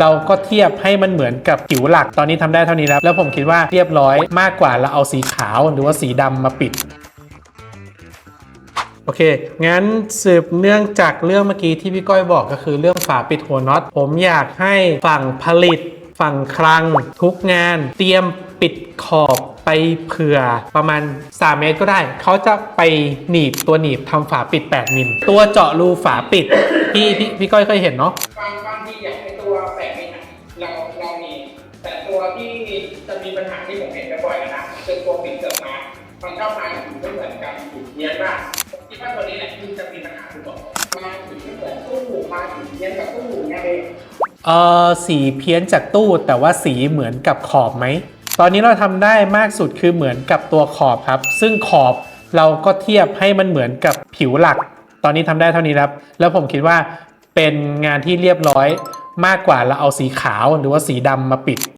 เราก็เทียบให้มันเหมือนกับผิวหลักตอนนี้ทำได้เท่านี้แล้ว แล้วผมคิดว่าเรียบร้อยมากกว่าเราเอาสีขาวหรือว่าสีดำมาปิดโอเค งั้นสืบเนื่องจากเรื่องเมื่อกี้ที่พี่ก้อยบอกก็คือเรื่องฝาปิดหัวน็อต ผมอยากให้ฝั่งผลิต ฝั่งคลัง ทุกงาน เตรียมปิดขอบไปเผื่อประมาณ 3 เมตรก็ได้ เขาจะไปหนีบตัวหนีบทำฝาปิด 8 มิล ตัวเจาะรูฝาปิดพี่พี่พี่ก้อยเคยเห็นเนาะ ต่ไอตัวแปดมิลอะเราเรามีแต่ตัวที่จะมีปัญหาที่ผมเห็นบ่อยๆนะคือตัวปิดเกิดมามันชอบมาถึงไม่เหมือนกันอยู่เยียนมากผมคิดว่าตัวนี้แหละที่จะมีปัญหาทุกคนมาถึงไม่เหมือนตู้มาถึงเยียนกับตู้เนี่ยเองเออสีเพี้ยนจากตู้แต่ว่าสีเหมือนกับขอบไหม ตอนนี้เราทำได้มากสุดคือเหมือนกับตัวขอบครับ ซึ่งขอบเราก็เทียบให้มันเหมือนกับผิวหลัก ตอนนี้ทำได้เท่านี้ครับ แล้วผมคิดว่าเป็นงานที่เรียบร้อย มากกว่าเราเอาสีขาวหรือว่าสีดำมาปิด